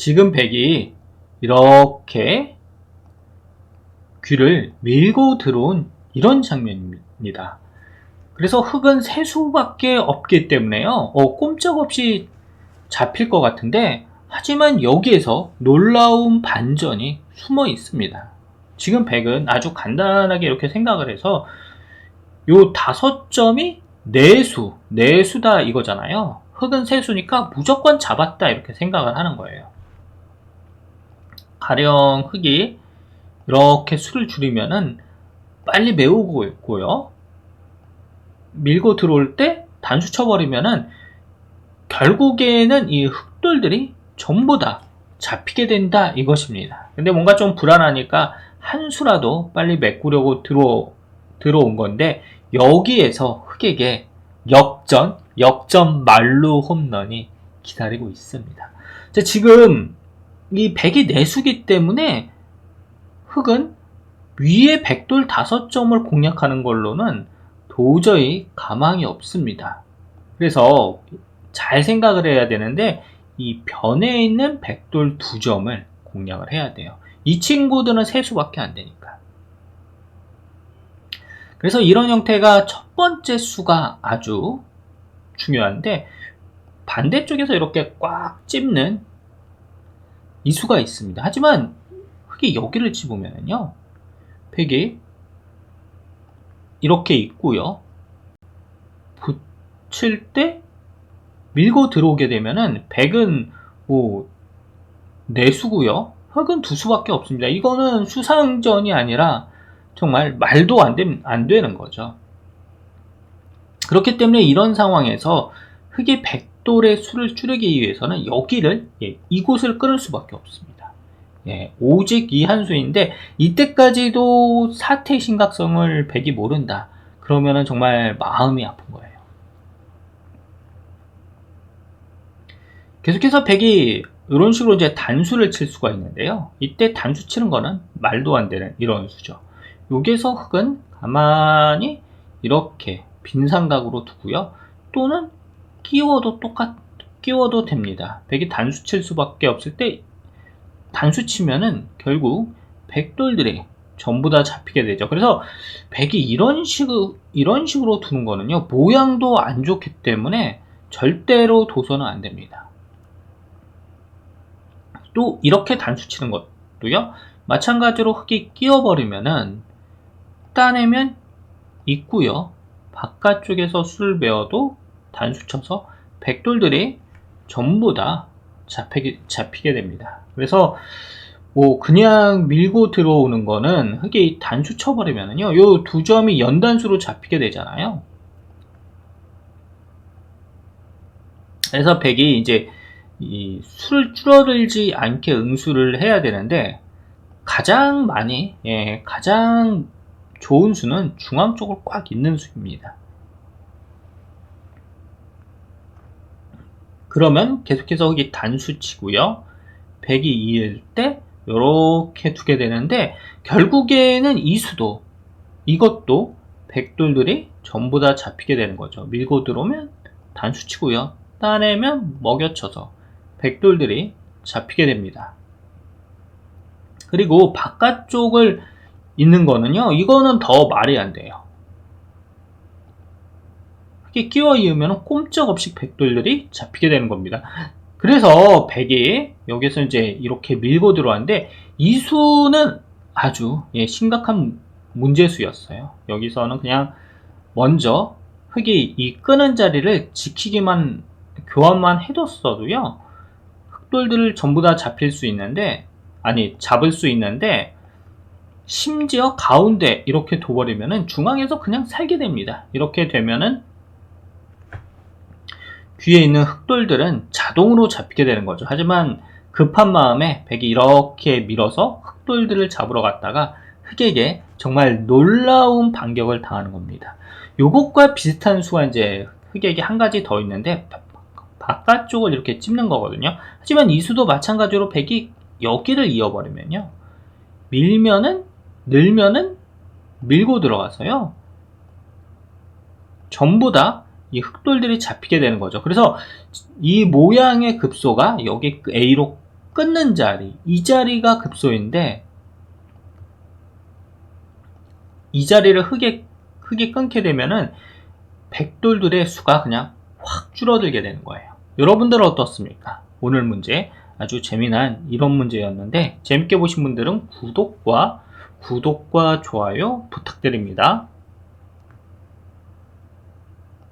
지금 백이 이렇게 귀를 밀고 들어온 이런 장면입니다. 그래서 흙은 세 수밖에 없기 때문에요. 어, 꼼짝없이 잡힐 것 같은데 하지만 여기에서 놀라운 반전이 숨어 있습니다. 지금 백은 아주 간단하게 이렇게 생각을 해서 요 다섯 점이 내수, 내수다 이거잖아요. 흙은 세수니까 무조건 잡았다 이렇게 생각을 하는 거예요. 가령 흙이 이렇게 수를 줄이면은 빨리 메우고 있고요. 밀고 들어올 때 단수 쳐버리면은 결국에는 이 흙돌들이 전부 다 잡히게 된다 이것입니다. 근데 뭔가 좀 불안하니까 한 수라도 빨리 메꾸려고 들어, 들어온 건데 여기에서 흙에게 역전, 역전 말루 홈런이 기다리고 있습니다. 자, 지금 이 백이 내수기 때문에 흙은 위에 백돌 다섯 점을 공략하는 걸로는 도저히 가망이 없습니다. 그래서 잘 생각을 해야 되는데 이 변에 있는 백돌 두 점을 공략을 해야 돼요. 이 친구들은 세 수밖에 안 되니까. 그래서 이런 형태가 첫 번째 수가 아주 중요한데 반대쪽에서 이렇게 꽉 찝는 이 수가 있습니다. 하지만 흙이 여기를 집으면요. 백이 이렇게 있고요. 붙일 때 밀고 들어오게 되면은 백은 뭐 내수고요. 흙은 두 수밖에 없습니다. 이거는 수상전이 아니라 정말 말도 안, 되, 안 되는 거죠. 그렇기 때문에 이런 상황에서 흙이 백돌의 수를 줄이기 위해서는 여기를 예, 이곳을 끊을 수밖에 없습니다. 예, 오직 이 한 수인데 이때까지도 사태의 심각성을 백이 모른다. 그러면은 정말 마음이 아픈 거예요. 계속해서 백이 이런 식으로 이제 단수를 칠 수가 있는데요. 이때 단수 치는 거는 말도 안 되는 이런 수죠. 여기서 흙은 가만히 이렇게 빈 삼각으로 두고요. 또는 끼워도 똑같, 끼워도 됩니다. 백이 단수 칠 수밖에 없을 때 단수 치면은 결국 백돌들이 전부 다 잡히게 되죠. 그래서 백이 이런 식, 이런 식으로 두는 거는요, 모양도 안 좋기 때문에 절대로 도서는 안 됩니다. 또 이렇게 단수 치는 것도요, 마찬가지로 흙이 끼워버리면은 따내면 있고요. 바깥쪽에서 술을 베어도 단수 쳐서 백돌들이 전부 다 잡히게, 잡히게 됩니다. 그래서 뭐 그냥 밀고 들어오는 거는 흙이 단수 쳐버리면은요, 요 두 점이 연단수로 잡히게 되잖아요. 그래서 백이 이제 이 수를 줄어들지 않게 응수를 해야 되는데 가장 많이 예, 가장 좋은 수는 중앙 쪽을 꽉 있는 수입니다. 그러면 계속해서 여기 단수 치고요. 100이 2일 때 이렇게 두게 되는데 결국에는 이 수도 이것도 백돌들이 전부 다 잡히게 되는 거죠. 밀고 들어오면 단수 치고요. 따내면 먹여쳐서 백돌들이 잡히게 됩니다. 그리고 바깥쪽을 있는 거는요, 이거는 더 말이 안 돼요. 이렇게 끼워 이으면 꼼짝없이 백돌들이 잡히게 되는 겁니다. 그래서 백이 여기서 이제 이렇게 밀고 들어왔는데 이 수는 아주 예, 심각한 문제수였어요. 여기서는 그냥 먼저 흙이 이 끄는 자리를 지키기만 교환만 해뒀어도요 흑돌들을 전부 다 잡힐 수 있는데 아니 잡을 수 있는데 심지어 가운데 이렇게 둬버리면은 중앙에서 그냥 살게 됩니다. 이렇게 되면은 뒤에 있는 흑돌들은 자동으로 잡히게 되는 거죠. 하지만 급한 마음에 백이 이렇게 밀어서 흑돌들을 잡으러 갔다가 흑에게 정말 놀라운 반격을 당하는 겁니다. 요것과 비슷한 수가 이제 흑에게 한 가지 더 있는데 바깥쪽을 이렇게 찝는 거거든요. 하지만 이 수도 마찬가지로 백이 여기를 이어버리면요. 밀면은 늘면은 밀고 들어가서요. 전부 다 이 흑돌들이 잡히게 되는 거죠. 그래서 이 모양의 급소가 여기 A로 끊는 자리, 이 자리가 급소인데 이 자리를 흙에, 흙에 끊게 되면은 백돌들의 수가 그냥 확 줄어들게 되는 거예요. 여러분들은 어떻습니까? 오늘 문제 아주 재미난 이런 문제였는데 재밌게 보신 분들은 구독과 구독과 좋아요 부탁드립니다.